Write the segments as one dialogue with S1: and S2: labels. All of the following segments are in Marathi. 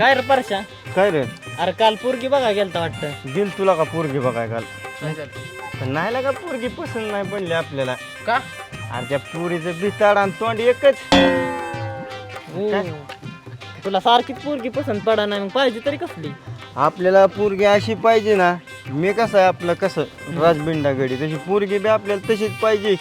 S1: काय रे परशा?
S2: काय रे?
S1: अरे काल पोरगी बघा गेलता वाटतं.
S2: दिल तुला का पोरगी बघाय काल? पण नाही लागा पोरगी पसंत नाही पडली आपल्याला.
S1: का?
S2: अरे त्या पोरीचं बिताड आणि तोंड एकच.
S1: तुला सारखीच पोरगी पसंत पडा नाही मग पाहिजे तरी कसली?
S2: आपल्याला पोरगी अशी पाहिजे ना मी कसं आहे आपलं कसं राजबिंडा गडी तशी पोरगी बी आपल्याला तशीच पाहिजे.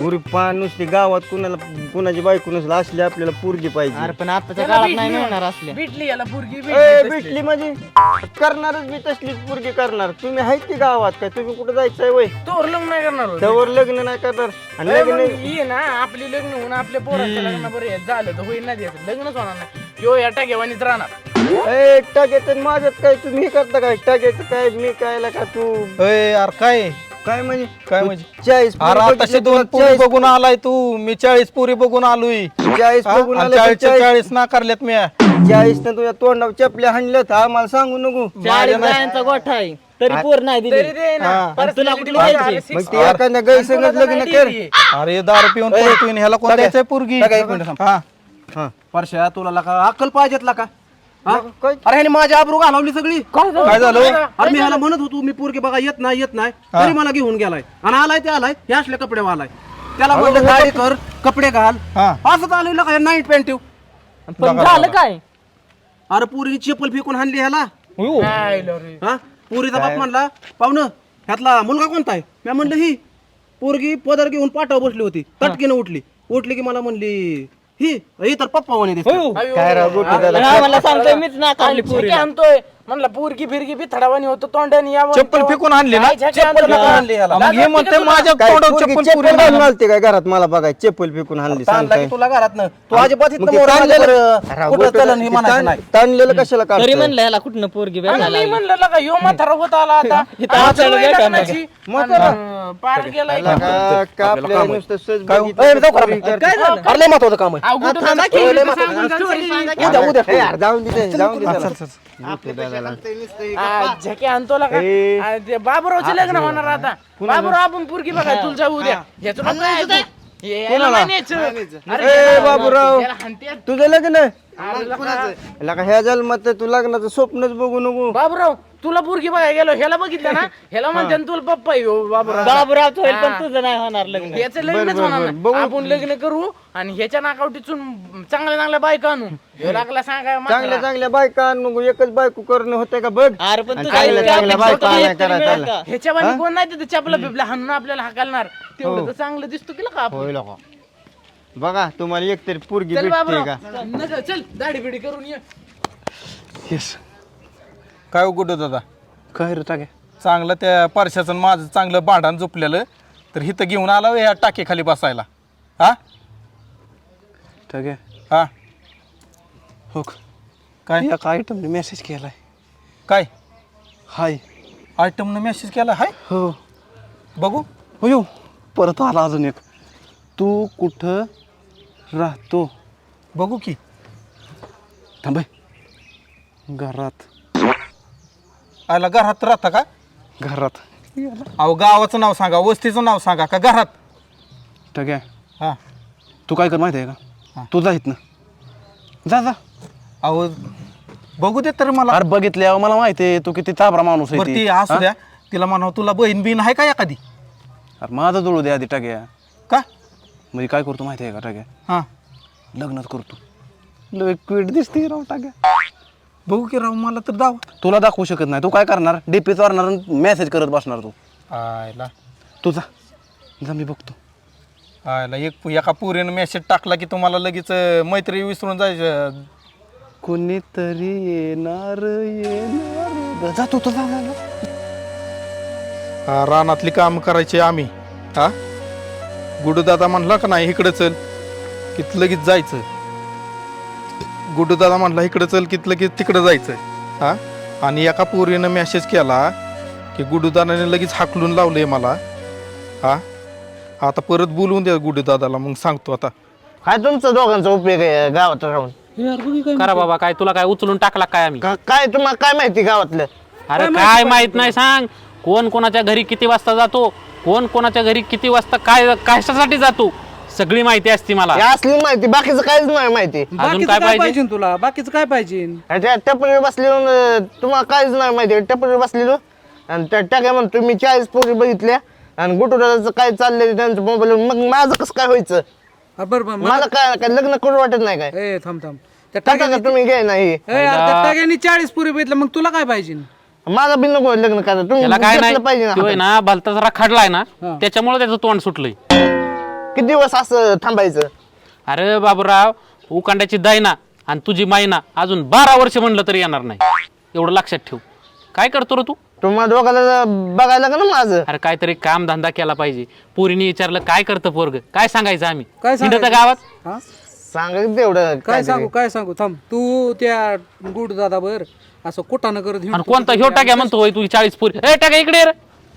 S2: गुरी पान नुसती गावात कुणाला कुणाची बायको नसलं असली आपल्याला पोरगी
S1: अरे
S2: पाहिजे
S1: पण आताच्या काळात नाही मिळणार असल्या.
S3: भेटली याला पोरगी
S2: ए, भेटली म्हणजे? करणारच मी तसलीच पोरगी करणार. तुम्ही आहेत की गावात? काय तुम्ही कुठं जायचंय वय?
S3: तोवर लग्न नाही करणार होय.
S2: त्यावर लग्न नाही करणार. आणि
S3: मग
S2: लग्न
S3: ये ना आपली लग्न होऊन आपल्या पोराचं लग्न बरं हे झालं तर होईल द्यायचं लग्नच होणार नाही. किंवा या टाकेवानीच राहणार.
S2: ए, टाक्याचं माझ्यात काय तुम्ही? हे करता काय? टाक्याचं काय? मी काय का तू?
S4: अय यार काय?
S2: काय म्हणजे?
S4: काय म्हणजे?
S2: चाळीस
S4: अरे आताशे
S2: बघितल्या,
S4: दोन
S2: तुला
S4: पुरी
S2: चाळीस-
S4: बघून आलाय तू. मी चाळीस पुरी बघून आलोय.
S2: चाळीस बघून आले
S4: चाळीस
S2: चाळीस.
S4: चाळीस नाकारल्यात मी
S2: चाळीस न तुझ्या तोंडावर चपल्या हाणल्यात. हा मला सांगू नको.
S1: चाळीस गोठा आहे. तरी पोर नाही
S3: तरी
S1: दिली
S3: दे ना.
S1: आणि तुला कुठली
S3: Personality
S1: द्यायची?
S3: आले six
S2: मग ते एखाद्या गैरसंगत लग्न कर.
S4: अरे दारू पिऊन पळतोय आणि ह्याला कोण
S5: टाका.
S4: द्यायचंय पुरगी
S5: टाका एक मिनिट थांब.
S4: हा.
S2: हा.
S5: परश्या तुला लका अक्कल पाहिजेत लका. हा?
S2: काय?
S5: अरे ह्याने माझी आबरू घालवली सगळी.
S4: काय झालं?
S5: अरे मी ह्याला म्हणत होतो मी पोरगे बघा येत नाही येत नाही. तरी मला घेऊन गेलाय. आणि आलाय ते आलाय हे असले कपडे वालाय. त्याला म्हणलं गाडी कर कपडे घाल.
S4: हा.
S5: असंच आलोय लका नाईट पॅन्ट ठेव.
S1: पण झालं काय?
S5: अरे पोरीने चप्पल फेकून हाणली ह्याला. हा? पोरीचा बाप म्हणला पाहुणं ह्यातला मुलगा कोणता आहे? मी म्हणलं ही पोरगी पदर घेऊन पाठावर बसली होती. तटकीनं उठली. उठली की मला म्हणली ही ही तर पप्पा म्हणे दिसतो.
S2: काय राव गोटी
S1: हा, मला सांगतोय मीच नाकारली पोरी
S3: आणतोय. म्हणला पोरगी फिरगी बी थडावानी होतो तोंडाने यावं
S4: चप्पल फेकून आणली ना?
S5: चप्पल फेकून हाणली ह्याला
S4: मग हे म्हणते माझ्या
S2: काय
S4: तोंडावर
S2: पोरगी
S4: चप्पल
S2: चप्पल
S4: पुरी
S2: घालून काय घरात? मला बघाय चप्पल फेकून हाणली
S5: ताणला
S2: सांगताय.
S5: की तुला घरात न तू अजिबात
S2: मग
S5: इथनं
S2: ते
S5: मोर
S2: ताणलेलं-
S5: बरं. कुठं चलन हे
S2: ताण-
S5: नाही.
S2: ताणलेलं कशाला
S1: तरी? म्हणलं ह्याला कुठनं पोरगी
S3: आणि
S1: भेटायला
S3: मी. म्हणलं लका यो म्हातारा होत आला आता.
S1: इथं
S3: लग्नाची. आणि पार
S2: त्याला का- का आपल्याला नुसतं सहज
S5: काय
S2: बघितलं तर. पोरी करते.
S5: अरे लय महत्वाचं काम आहे.
S3: की इथं.
S5: उद्या. उद्या
S2: ए, यार, जाऊन दे ते, जाऊन दे त्याला.
S3: झके आणतो लका
S2: ए.
S3: आ, ते बाबूरावचं लग्न होणार आता. बाबूराव आपण पोरगी बघा तुला जाऊ उद्या. याचं नको यायचं. ये- याला नाही न्यायचं. अरे,
S2: ए, बाबूराव.
S3: याला.
S2: तुझं लग्न?
S3: अरे, लका.
S2: लका ह्या जन्मात तू लग्नाचं स्वप्नच बघू नको.
S3: बाबूराव तुला पोरगी बघायला गेलो ह्याला बघितलं ना? ह्याला म्हणते ना तुला पप्पा येऊ बाबूराव
S1: तो होईल पण
S3: हा.
S1: तुझं नाही होणार लग्न.
S3: याचं लग्नच होणार नाही. आपण लग्न करू आणि ह्याच्या नाकावटीतून चांगल्या चांगल्या बायका आणू. ह्यो लागला सांगा
S2: चांगल्या चांगल्या बायका नको एकच बायको करणं होतंय का? बघ.
S1: अरे पण
S2: आणि
S1: तुझ्या
S2: चांगल्या-
S1: इतक्या
S2: चांगल्या
S1: अपेक्षा
S2: बायका
S1: होत्या,
S2: नाही
S1: एक तरी
S2: करायला
S1: मिळेल का?
S3: ह्याच्या बाजू कोण नाही तिथे? चपला बिपला हाणून आपल्याला हाकालणार. तेवढं
S2: हो.
S3: तर चांगलं दिसतो की का आपण.
S2: बघा तुम्हाला एकतरी पोरगी
S3: चल
S2: भेटते का?
S3: चल दाढी बिडी करून ये.
S4: काय उघड दादा
S5: काय रे टाके
S4: चांगलं त्या परशाचं माझं चांगलं भांडण झोपलेलं. तर हिथं घेऊन आला होय ह्या टाकीखाली बसायला. हा?
S5: टाके
S4: हा?
S5: हो
S4: काय?
S5: एका आयटमने मेसेज केलाय.
S4: काय?
S5: हाय.
S4: आयटमनं मेसेज केला? हाय?
S5: हो.
S4: बघू.
S5: हो यो परत आला अजून एक. तू कुठं राहतो?
S4: बघू की.
S5: थांबय घरात.
S4: आला घरात राहता का?
S5: घरात.
S4: अहो गावाचं नाव सांगा वस्तीचं नाव सांगा का घरात?
S5: टाके
S4: हा.
S5: तू काय कर माहिती आहे
S4: हा.
S5: का तू जा इथनं. जा जा.
S4: अहो बघू दे तर मला.
S5: अरे बघितल्यावर मला माहिती आहे तू किती चाबरा माणूस आहे
S4: बरं
S5: ती.
S4: ती असू? द्या. तिला म्हणावं तुला बहीण बिन आहे का एखादी?
S5: अरे माझं जुळू दे आधी टाक्या.
S4: का?
S5: म्हणजे काय करतो माहिती आहे का टाक्या?
S4: हा.
S5: लग्नच करतो. लय क्विट दिसते राव टाक्या.
S4: बघू की राव मला तर दाव.
S5: तुला दाखवू शकत नाही. तू काय करणार? डीपी चारणार मेसेज करत बसणार तू.
S4: आयला.
S5: तू जा. जा मी बघतो.
S4: आयला एक एका पुरीनं मेसेज टाकला की तुम्हाला लगेच अं, मैत्री विसरून जायचं.
S5: कोणीतरी येणार येणार. जा तू.
S4: हा, रानातली काम करायची आम्ही. हा? गुडूदादा म्हणला का नाही इकडं चल. की लगेच जायचं. गुडूदादा म्हणला इकडं चल की लगेच तिकडं जायचं हा? आणि एका पोरीनं मेसेज केला की गुडूदादाने लगेच हाकलून लावलंय मला. हा? आता परत बोलवून द्या गुडूदादाला मग सांगतो आता.
S2: काय तुमचा दोघांचा उपयोग आहे गावात राहून?
S6: करा बाबा काय तुला काय उचलून टाकला काय आम्ही?
S2: का- काय तुम्हाला काय माहिती गावातलं?
S6: अरे काय माहीत नाही सांग. कोण कोणाच्या घरी किती वाजता जातो? कोण कोणाच्या घरी किती वाजता काय कशासाठी जातो?
S7: सगळी माहिती असते मला.
S2: हे असली माहिती बाकीचं काहीच नाही माहिती.
S8: बाकीचं
S7: काय
S8: काय
S7: पाहिजे?
S8: पाहिजे तुला? बाकीचं काय पाहिजे?
S2: त्या टपरीवर बसलेलो न, तुम्हाला काहीच नाही माहिती. टपरीवर बसलेलो. आणि त्या टाक्या म्हणतो मी चाळीस पोरी बघितल्या. आणि गुटुराचं काय चाललंय त्यांचं मोबाईल मग माझं कसं काय व्हायचं?
S8: हा, बरं बरं
S2: मला काय काय लग्न करू वाटत नाही काय?
S8: ए थांब थांब. त्या
S2: टाका
S8: टाक्याने
S2: का तुम्ही घे नाही?
S8: ए, त्या टाक्याने चाळीस पुरी बघितलं मग तुला काय पाहिजे?
S2: माझं बी नको लग्न करा तुम्ही
S7: त्याला काय नाही?
S2: पाहिजे
S7: तो आहे
S2: ना
S7: ना भलताच राखाडलाय ना
S8: हा.
S7: त्याच्यामुळे त्याचं तोंड सुटलंय.
S2: किती दिवस असं थांबायचं?
S7: अरे बाबूराव उकांड्याची दायना आणि तुझी मायना अजून बारा वर्ष म्हणलं तरी येणार नाही. एवढं लक्षात ठेव. काय करतो रे तू?
S2: तुम्हाला दोघाला बघायला का ना माझं?
S7: अरे काहीतरी काम धंदा केला पाहिजे. पोरीने विचारलं काय करतं पोरग? काय सांगायचं आम्ही?
S8: काय
S7: हिंडतं
S8: सांगायचं?
S7: गावात?
S8: हा?
S2: सांगा तेवढं
S8: काय सांगू काय सांगू? थांब. तू त्या गुड दादा बर असं कुठानं करत
S7: आणि
S8: हिंडतो.
S7: कोणता ह्यो टाक्या म्हणतो होय तू चाळीस पोरी. ए टाक्या इकडे ये रे.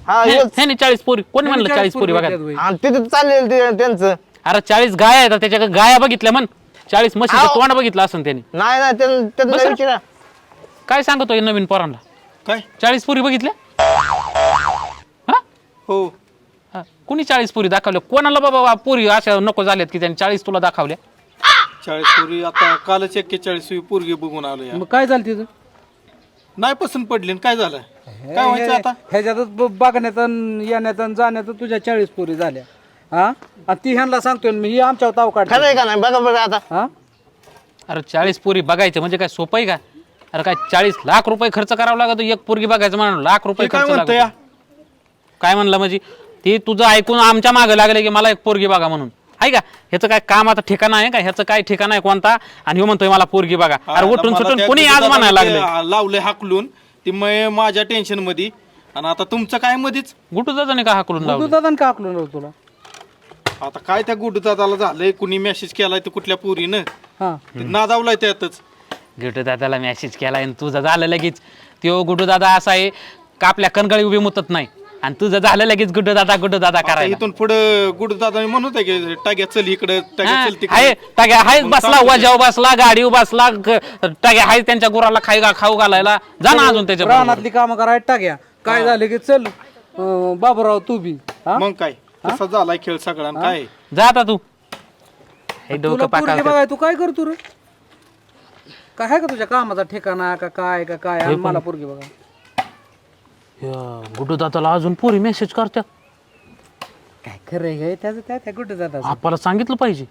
S2: हा हेच.
S7: चाळीस पोरी. कोण म्हणलं चाळीस पोरी बघा.
S2: आणि तिथे चाललेलं ते त्यांचं.
S7: अरे चाळीस गाय आहेत. त्याच्या गाया बघितल्या म्हण. चाळीस म्हशीचं तोंड बघितलं असं त्याने.
S2: नाही नाही त्यां- त्यांना
S7: बसा.
S2: विचारा.
S7: काय सांगतोय नवीन पोरांना?
S4: काय?
S7: चाळीस पोरी बघितल्या? हा?
S4: हो.
S7: हा. कुणी चाळीस पोरी दाखवल्या? कोणाला बाबा पोरी अशा नको झाल्यात की त्यांनी चाळीस तुला दाखवल्या?
S4: चाळीस पोरी आता कालच एक्केचाळीस पोरगी बघून आलो या.
S8: मग काय झालं तिथं?
S4: नाही पसंत पडली न काय झालं? काय व्हायचं आता?
S8: ह्याच्यातच ब- बघण्यात अन येण्यात अन जाण्यात तुझ्या चाळीस पोरी झाल्या. हा? आणि ती ह्यांना सांगतोय मी ही आमच्या ताव काढ
S2: खरं आहे का नाही? बघा बघा आता.
S8: हा?
S7: अरे चाळीस पोरी बघायचं म्हणजे काय सोपं आहे का? अरे काय चाळीस लाख रुपये खर्च करावा लागतो एक पोरगी बघायचं म्हणून लाख रुपये खर्च लागतो. काय म्हणलं म्हणजे? ते तुझं ऐकून आमच्या मागे लागले की मला एक पोरगी बघा म्हणून. आहे का? ह्याचं काय काम आता ठिकाणा आहे का? ह्याचं काय ठिकाणा आहे कोणता? आणि ह्यो म्हणतोय मला पोरगी बघा. अरे उठून सुटून कोणी आज म्हणायला लागले
S4: लावले हाकलून. ती मै- माझ्या टेन्शनमध्ये आणि आता तुमचं काय मध्येच
S7: गुटू दादाने का हाकलून
S8: तू
S7: लावलं?
S8: दादा का आकलून तुला?
S4: आता काय त्या गुडू दादाला झालंय? कुणी मेसेज केलाय ते कुठल्या पोरीनं?
S8: हा.
S4: ते नादावलाय त्यातच.
S7: गुटू दादाला मेसेज केला आणि तुझं झालं लगेच. त्यो गुटू दादा असा आहे का आपल्या कणगळी उभी मुतत नाही. आणि तुझं झालं लगेच गुड्डू दादा गुड्डू दादा
S4: आता
S7: करायला.
S4: इथून पुढे गुडू दादा म्हणत आहे की टाग्या चल इकडे टाग्या चल तिकडे.
S7: टाक्या हाय बसला. वजाव बसला गाडीवर बसला ग- टाक्या हाय त्यांच्या गुराला खाई खाऊ घालायला. जा ना अजून त्याच्या.
S8: रानातली कामं करायला टाक्या. काय झालं की चल अं, बाबूराव तू बी. हा?
S4: मग काय? तसा झालाय खेळ सगळा. आणि काय?
S7: जा आता तू. हे डोकं
S8: तुला पोरगी
S7: पाकाल
S8: बघाय तू काय करतो रे? काय आहे का तुझ्या कामाचा ठिकाणा का काय का काय? आणि मला पोरगी बघा
S7: गुड्डू दादाला अजून पोरी मेसेज करतात
S8: काय खरं आहे काय त्याचं त्या त्या कुठे जातात
S7: आपल्याला सांगितलं पाहिजे.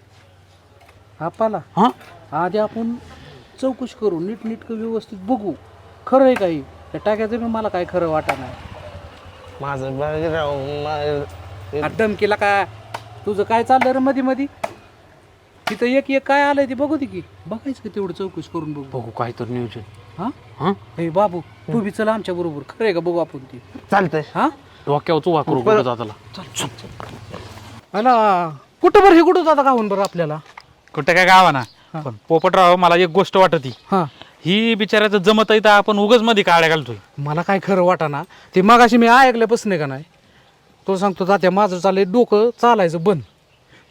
S8: आपाला
S7: हा?
S8: आधी आपण चौकशी करू नीट नीट व्यवस्थित बघू. खरं आहे काही? त्या टाक्याचं बी मला काय खरं वाटा नाही.
S2: माझं मा-
S8: आ, धमकीला काय? तुझं काय चाललं रे मध्ये मध्ये तिथं एक एक काय आलंय ते बघू दे की. बघायचं की तेवढं चौकशी करून बघू.
S7: बघू काय तर नियोजन.
S8: हा?
S7: हा?
S8: हे बाबू तू बी चला आमच्या बरोबर. खरं आहे का बघू आपण ती?
S2: चालतंय.
S8: हा?
S7: डोक्यावर चुवा करू गुड्डू दादाला
S8: मला कुठं बरं हे कुठं जाता का बरं आपल्याला?
S9: कुठं काय गावा ना पण पोपटराव मला एक गोष्ट वाटत.
S8: हा.
S9: ही बिचाराचं जमत आहे तर आपण उगच मध्ये काड्या घालतोय.
S8: मला काय खरं वाटाना ते मगाशी मी ऐकल्यापासून का नाही तो सांगतो तात्या माझं चाललंय डोकं चालायचं बंद.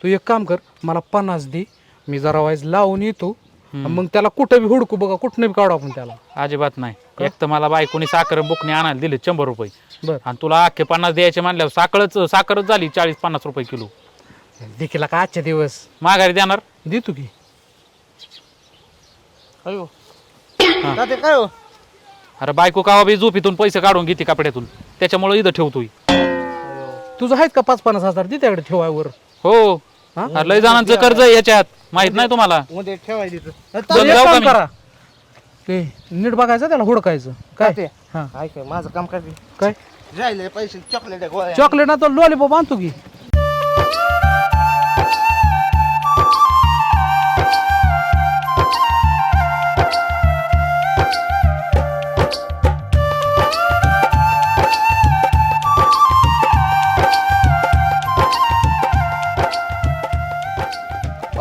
S8: तू एक काम कर मला पन्नास दे मी जरा वाईज लावून येतो मग त्याला कुठं बी हुडकू बघा कुठं बी काढू आपण त्याला.
S9: अजिबात नाही. एक तर मला बायकोनी साखर बुकणे आणायला दिले शंभर रुपये.
S8: बर.
S9: आणि तुला अख्खे पन्नास द्यायचे म्हणल्यावर साखरच साखरच झाली चाळीस पन्नास रुपये किलो.
S8: देखील का आजच्या दिवस?
S9: माघारी देणार?
S8: देतो की.
S2: अयो. तात्या काय हो?
S9: अरे बायको कावा बी झोपीतून पैसे काढून घेते कपड्यातून. त्याच्यामुळे इथं ठेवतोय.
S8: तुझं आहेत का पाच पन्नास हजार? दे त्याकडे ठेवायवर
S9: हो. अरे लय जणांचं कर्ज आहे याच्यात. माहीत नाही तुम्हाला.
S2: मध्ये ठेवायची
S9: बघ
S8: एक
S9: जाऊ का
S8: काम
S9: मी?
S8: करा. ते नीट बघायचं त्याला हुडकायचं. काय? हा.
S2: ऐक माझं काम करते.
S8: काय?
S2: राहिले पैसे चॉकलेट गोळ्या.
S8: चॉकलेट ना तर लॉलीपॉप आणतो की.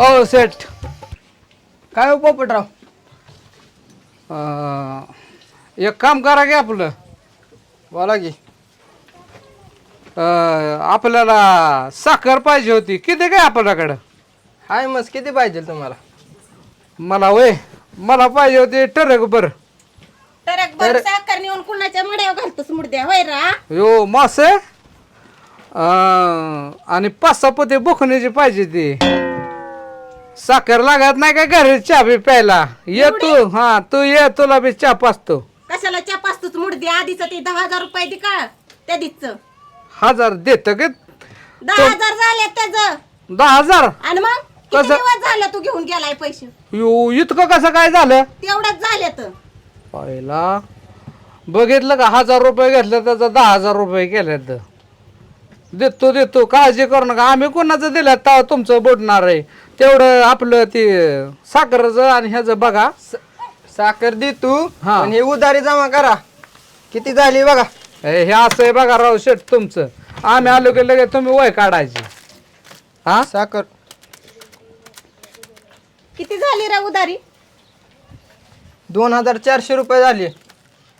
S8: ओ सेठ. काय हो पोपटराव? अं, एक काम करा की आपलं. बोला की. अं, आपल्याला साखर पाहिजे होती. किती काय आपल्याकडं?
S10: हाय मस्त. किती पाहिजे तुम्हाला?
S8: मला वय मला पाहिजे होती टरक बर
S11: तर एक बरं साखर नेऊन कुणाच्या मड्यावर घालतोस मुडद्या होय रा?
S8: यो मासे? अं, आणि पाच सहा पोते बोखण्याची पाहिजे ती साखर लागत नाही का घरी चहा बी प्यायला? ये तू. हा तू ये तुला बी चहा पाचतो.
S11: कशाला चहा पाचतोच मुडदी आधीच ते दहा हजार रुपये दे का त्या दिच
S8: हजार देत गे
S11: दहा हजार झाले त्याच.
S8: दहा हजार?
S11: आणि मग? किती
S8: कसं?
S11: दिवस झालं तू घेऊन गेलाय पैसे?
S8: यो, इतकं कसं काय झालं?
S11: तेवढंच झाले तर
S8: पहिला. बघितलं का हजार रुपये घेतलं त्याचा दहा हजार रुपये केल्यात देतो देतो. काळजी करू नका. आम्ही कोणाचं दिलं? तेव्हा तुमचं बुडणार आहे. तेवढं आपलं ते साखरचं आणि ह्याचं बघा.
S10: साखर दे तू
S8: हा.
S10: आणि हे उधारी जमा करा. किती झाली बघा.
S8: हे हे असं आहे बघा राव शेट तुमचं. आम्ही आलो की लगेच तुम्ही वय काढायची. हा?
S10: साखर.
S11: किती झाली रे उधारी
S10: दोन हजार चारशे रुपये झाली.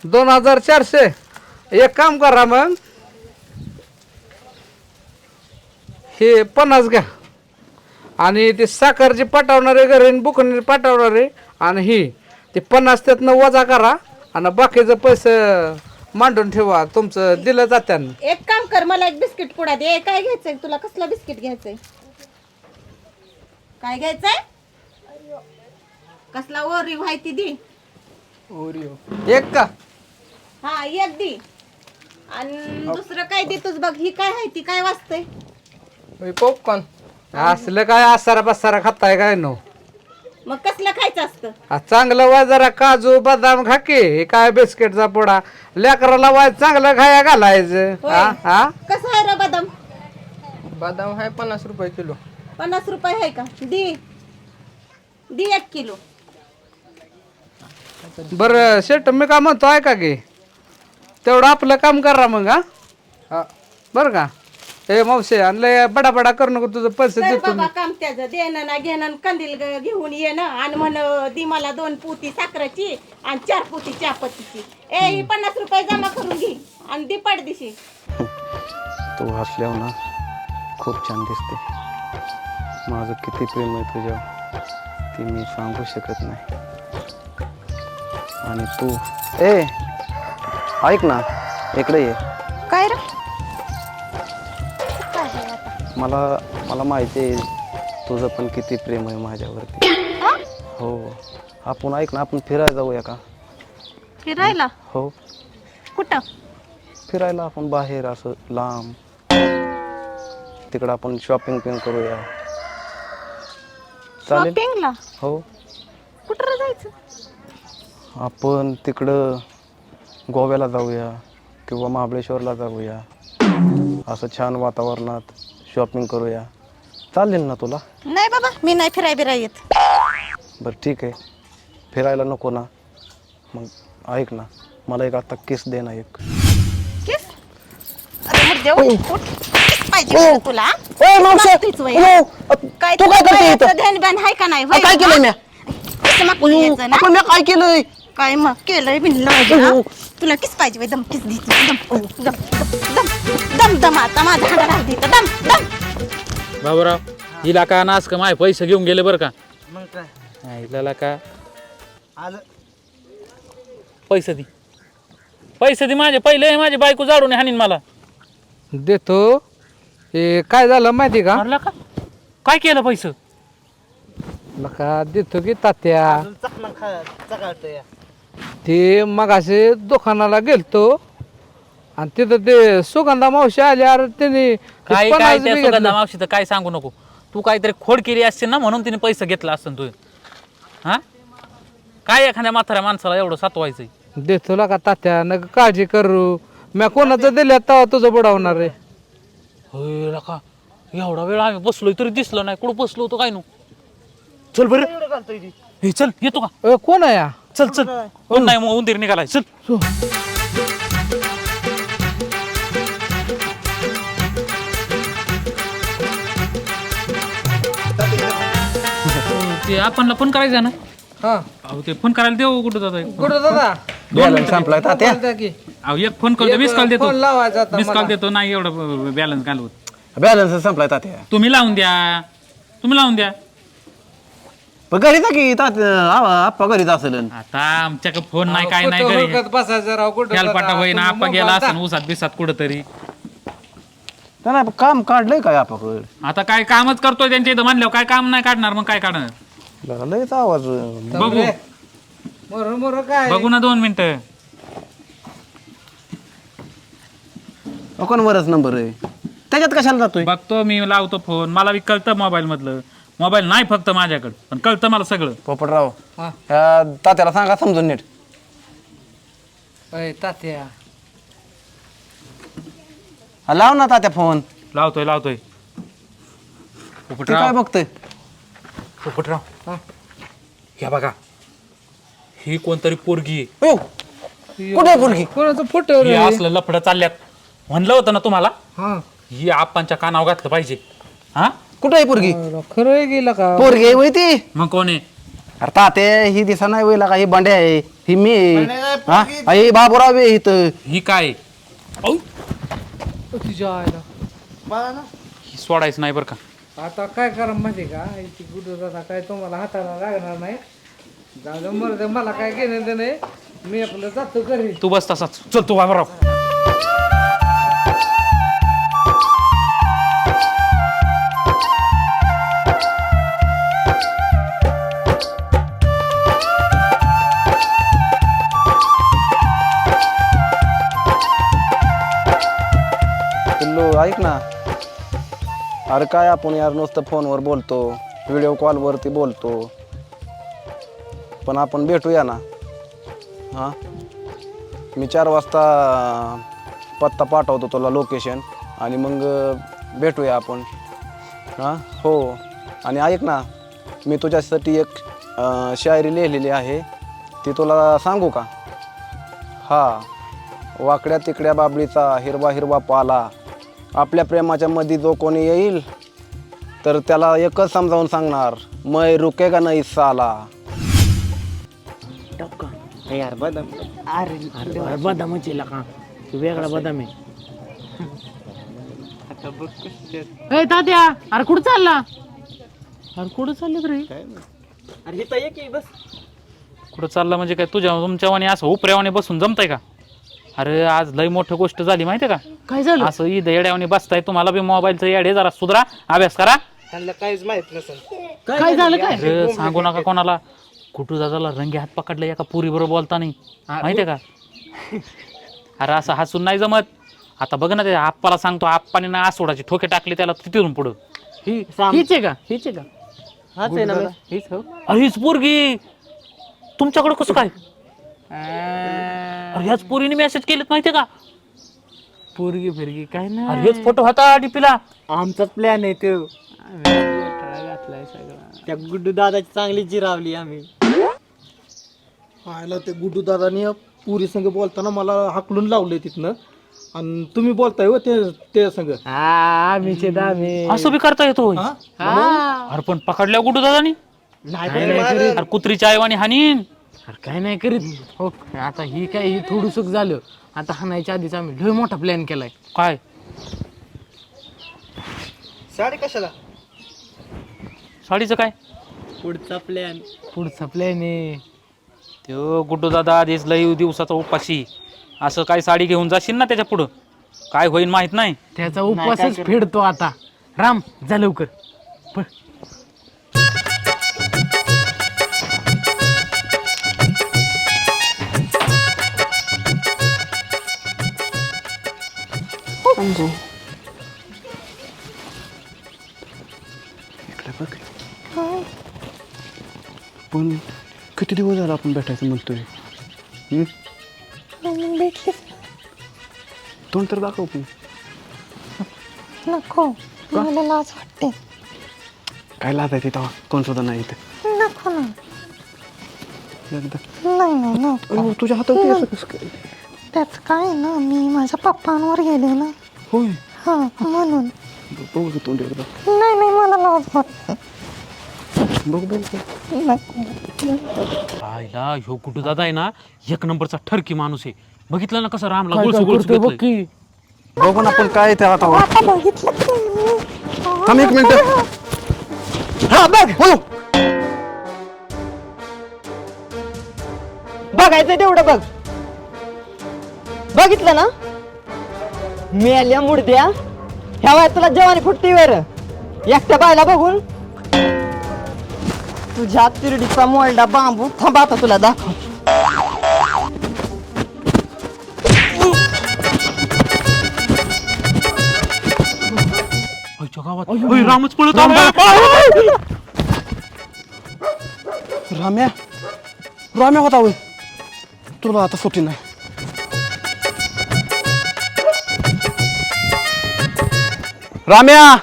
S8: दोन हजार चारशे? एक काम करा मग. हे पन्नास घ्या. आणि ते साखरचे पाठवणारे घरी बुकणे पाठवणारे आणि ही ते पन्नास त्यातनं वजा करा आणि बाकीचं पैसे मांडून ठेवा तुमचं दिलं जात्यानं.
S11: एक काम कर मला एक बिस्किट पुडा दे. काय घ्यायचंय? तुला कसलं बिस्किट घ्यायचंय? काय घ्यायचंय? कसला ओरी माहिती दे.
S10: एक का?
S11: हा एक दे. आणि दुसरं काय देतोस बघ ही काय आहे ती काय वाचतंय
S10: पॉपकॉर्न
S8: असलं काय आसारा बसारा खाताय काय नो?
S11: मग कसलं खायचं असतं?
S8: आ, चांगलं वाय जरा काजू बदाम खा की हे काय बिस्किटचा पोडा. लेकराला वाय चांगलं खाया घालायचं.
S11: होय.
S8: हा हा
S11: कसं आहे रे बदाम?
S10: बदाम आहे पन्नास रुपये किलो.
S11: पन्नास रुपये आहे का? दे दे एक किलो.
S8: बरं शेट मी काय म्हणतो ऐका की. तेवढं आपलं काम करा मग हा?
S10: हा.
S8: बरं का? ए मावशे आणलं बडा बडा करू नको तुझं पैसे
S11: तर
S8: देतो
S11: बाबा काम त्याचं देणं ना घेणं आणि कंदील ग- घेऊन ये ना. आणि म्हण दी मला दोन पोती साखरेची आणि चार पोती चहापत्तीची. ए ही पन्नास रुपये जमा करून घे आणि दी पडदिशी.
S5: तू हसल्यावर ना खूप छान दिसते. माझं किती प्रेम आहे तुझ्यावर. ते मी सांगू शकत नाही. आणि तू ए ऐक ना इकडे ये.
S11: काय रे?
S5: मला मला माहिती आहे तुझं पण किती प्रेम आहे माझ्यावरती. हो? आपण ऐक ना आपण फिरायला जाऊया का?
S11: फिरायला?
S5: हो.
S11: कुठं?
S5: फिरायला आपण बाहेर असं लांब. तिकडं आपण शॉपिंग पण करूया. चालेल?
S11: शॉपिंगला
S5: हो.
S11: कुठं रे जायचं?
S5: आपण तिकडं गोव्याला जाऊया किंवा महाबळेश्वरला जाऊया. असं छान वातावरणात. शॉपिंग करूया. चालेल ना तुला?
S11: नाही बाबा मी नाही फिराय बिराय येत.
S5: बरं ठीक आहे. फिरायला नको ना. मग ऐक ना मला एक आता किस दे ना एक.
S11: किस अरे मुर्दे, उठ, उठ. किस पाहिजे तुला. मागतोयच वय? काय
S10: तू काय करते
S11: तुला
S10: इथं?
S11: ध्यान ब्यान आहे का नाही?
S10: काय केलंय म्या?
S11: कसं मागून यायचं ना?
S10: आपण मी काय केलंय?
S11: काय मग? केलंय ना तुला किस पाहिजे बाई? दम किस दे दम दम दम दम. दम आता माझा हाडा इथं. दम दम.
S7: बाबूराव हिला का नाच का माय पैसे घेऊन गेले बरं का?
S10: मग काय?
S7: हा, हिला का?
S10: आलं.
S7: पैसे दे. पैसे दे माझे पहिले माझी बायको जाडून हाणीन मला.
S8: देतो. हे काय झालं माहिती का?
S7: मारला का? काय केलं पैसे?
S8: लका देतो की तात्या.
S10: खा
S8: ते मग असे दुकानाला गेलतो. आणि तिथं ते सुगंधा मावशी आली अरे त्यांनी ते
S7: काय काय त्या. सुगंधा मावशी तर काय सांगू नको. तू काहीतरी खोड केली असते ना म्हणून तिने पैसे घेतला असतं तू हा? काय एखाद्या म्हाताऱ्या माणसाला एवढं सातवायचंय?
S8: देतो का तात्या नका काळजी करू. मी कोणाचं दिलं तेव्हा तुझं बुडवणार आहे.
S7: होय लका एवढा वेळ आम्ही बसलोय तरी दिसलं नाही. कुठं बसलो होतो काय नो? चल बरं. हे चल येतो का.
S8: अ, कोण आहे हा?
S7: चल चल. कोण नाही मग उंदीर निघालाय. चल. ते आपणला फोन करायचा ना.
S8: हा.
S7: अहो ते फोन करायला देऊ कुठं जात
S8: कुठं दादा
S5: बॅलन्स संपलाय तात्या?
S8: बोलता की.
S7: अहो एक फोन करतो मिस कॉल देतो.
S8: फोन लावायचा आता
S7: मिस कॉल. देतो नाही एवढं बॅलन्स घालवत.
S5: बॅलन्स संपलाय तात्या.
S7: तुम्ही लावून द्या. तुम्ही लावून द्या.
S5: पण घरी जा की तात आप्पा घरीच असेल.
S7: आता आमच्याकडे फोन नाही काय नाही
S8: कुठं
S7: घरी.
S8: हुडकत बसायचं राव कुठं
S7: हेलपाटा
S8: दादा?
S7: होईना
S8: तुम्ही
S7: आप्पा गेला
S8: मोबाईल
S7: असं उसात बिसात कुठं तरी
S5: नाही काम काढलंय काय आपण
S7: आता काय कामच करतोय त्यांच्या इथं म्हणल्यावर काय काम नाही काढणार मग काय काढणार?
S5: लयच आवाज.
S7: बघू.
S8: मोर मोर काय?
S7: बघू ना दोन मिनिटं.
S5: कोण वरच नंबर आहे? त्याच्यात कशाला जातोय?
S7: बघतो मी लावतो फोन मला बी कळतं मोबाईल मधलं. मोबाईल नाही फक्त माझ्याकडे पण कळतं मला सगळं.
S5: पोपटराव ह्या तात्याला सांगा समजून नीट.
S8: अय, तात्या.
S5: हा, लाव ना तात्या फोन
S7: लावतोय लावतोय.
S5: ते काय बघतोय?
S7: पोपटराव. या बघा. ही कोणतरी पोरगी आहे.
S5: अयो, कुठे आहे पोरगी?
S8: कोणाचं फोटो
S7: ही असलं लफडं चालल्यात. म्हणलं होतं ना तुम्हाला?
S8: हा.
S7: ही आप्पांच्या कानावर घातलं पाहिजे. हा?
S5: कुठे आहे पोरगी?
S8: खरं आहे गेला का?
S5: पोरगी आहे होय ती.
S7: मग कोण आहे?
S5: अरे तात्या ही दिसा नाही वयला का? ही बंड्या आहे. ही मी आहे. हा? ही बाबूराव आहे इथं.
S7: ही काय? आहे?
S8: आईला.
S7: ही सोडायचं नाही बरं का?
S8: आता काय करा माहिती का? इथे कुठं दादा काय तुम्हाला हाताला लागणार नाही. जाऊ दे मरू दे मला काय घेणं देणं नाही मी आपलं जातो घरी.
S7: तू बस तसाच. चल तू बाबराव
S5: अरे काय आपण यार नुसतं फोनवर बोलतो व्हिडिओ कॉलवरती बोलतो. पण आपण भेटूया ना. हां? मी चार वाजता पत्ता पाठवतो तुला लोकेशन आणि मग भेटूया आपण. हां? हो. आणि ऐक ना मी तुझ्यासाठी एक शायरी लिहिलेली आहे. ती तुला सांगू का? हां. वाकड्या तिकड्या बाबळीचा हिरवा हिरवा पाला. आपल्या प्रेमाच्या मध्ये जो कोणी येईल तर त्याला एकच समजावून सांगणार मै रुकेगा नाही साला?
S1: हे यार बदाम. अरे अरे बदामच आहे का तू वेगळा बदाम आहे.
S3: ए तात्या अरे कुठं चालला? अरे कुठं चालले रे?
S1: अरे इथं ये की बस.
S7: कुठं चाललं म्हणजे काय तुझ्या तुमच्यावानी असं उपऱ्यावाने बसून जमतंय का? अरे आज लई मोठी गोष्ट झाली माहितीये का?
S3: काय झालं?
S7: असं ईद येड्यावानी बसताय तुम्हाला बी मोबाईलचं येडे जरा सुधरा अभ्यास करा.
S3: काय झालं काय?
S7: अरे सांगू नका कोणाला. कुठू दादाला रंगे हात पकडले एका पुरी बरोबर बोलता नाही माहितीये का? अरे असं हसून नाही जमत. आता बघ ना ते आप्पाला सांगतो आप्पाने ना आसोडाची ठोके टाकले त्याला तिथून पुढं.
S3: ही हीच आहे का? हीच आहे का?
S1: हाच आहे ना बे.
S3: हीच हो.
S7: अहीच पोरगी. तुमच्याकडे कसं काय? अरे ह्याच पोरीने मेसेज केलेत माहितीये का?
S3: पोरगी फिरगी काय ना.
S7: अरे हेच फोटो होता डीपीला
S1: आमचाच प्लॅन आहे तो.
S3: घातलाय सगळा.
S1: त्या गुड्डू दादाची चांगली जिरावली आम्ही.
S4: आयला ते गुड्डू दादानी पुरी संग बोलताना मला हाकलून लावले तिथनं. आणि तुम्ही बोलताय हो ते ते संग.
S3: हा आम्हीचे दामे
S7: असं बी करता येतो होय. अरे पण पकडल्या कुठं दादानी? अरे कुत्रीच्या आईवानी हानीन.
S3: अरे काय नाही करीत. हो आता ही काय ही थोडं सुख झालं. आता हाणायच्या आधीच आम्ही लय मोठा प्लॅन केलाय.
S7: काय?
S2: साडी कशाला?
S7: साडीचं काय?
S1: पुढचा प्लॅन
S3: पुढचा प्लॅन आहे
S7: तो गुड्डू दादा आधीच लई दिवसाचा उपाशी. असं काय साडी घेऊन जाशील ना त्याच्या पुढं? काय होईन माहीत नाही.
S3: त्याचा उपवासच फेडतो आता. राम जा लवकर. पळ.
S5: पण किती दिवस झाला आपण भेटायचं म्हणतोय हं? तोंड तर दाखव पण
S12: नको मला लाज वाटते
S5: काय लाज आहे तेव्हा कोण सुद्धा नाही इथे
S12: नको ना
S5: एकदा
S12: नाही नाही नको
S5: तुझ्या हातात ते असं कसं काय?
S12: त्याच काय आहे ना मी माझ्या पप्पांवर गेले ना
S5: होय.
S12: हा म्हणून.
S5: बघू की तोंड एकदा.
S12: नाही नाही मला
S5: बघ बघ
S7: आईला ह्यो गुड्डू दादा आहे ना एक नंबरचा ठरकी माणूस आहे. बघितलं ना कसं रामला
S3: काय
S7: गोळसू
S3: काय
S7: गोळसू
S3: करतोय बघ
S7: घेतलंय.
S3: की.
S5: बघू ना आपण काय ते आता?
S12: आता बघितलं की मी.
S5: थांब एक मिनिट. हा बघ हो
S1: बघायचं तेवढं बघ. बघितलं ना? मेल्या मुडद्या.
S13: ह्या वयात तुला जवानी फुटती वर एकट्या बायला बघून. तुझ्या तिरडीचा मोलडा बांबू थांबा आता तुला दाखव.
S7: रामच पळत
S5: राम्या. राम्या होता होय. तुला आता सुट्टी नाही. राम्या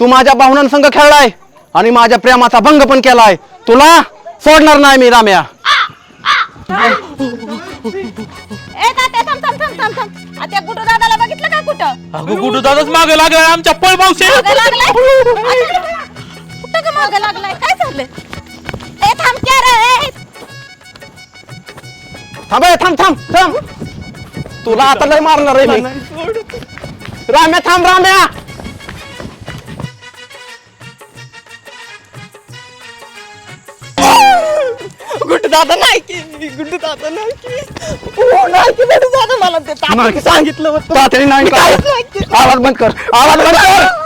S5: तू माझ्या भावनांसंग खेळलाय आणि माझ्या प्रेमाचा भंग पण केलाय. तुला सोडणार नाही मी राम्या.
S6: ए तात्या थांब थांब थांब थांब थांब. आ, त्या गुटू दादाला बघितलं का कुठं?
S7: अगं कुठं दादाच मागे लागलाय आमच्या पळ मावशी
S6: मागं लागलाय? कुठं का मागं लागलाय? काय झालं? ए थांब क्या रे ए,
S5: थांब ए, थांब थांब थांब. तुला आता लय मारणार आहे मी. राम्या थांब राम्या. दादा नाही की गुड्डू दादा नाही की. ओ, नाही की गुड्डू दादा मला ते तात्याने सांगितलं होतं. तात्याने नाही की. आवाज बंद कर. आवाज बंद कर.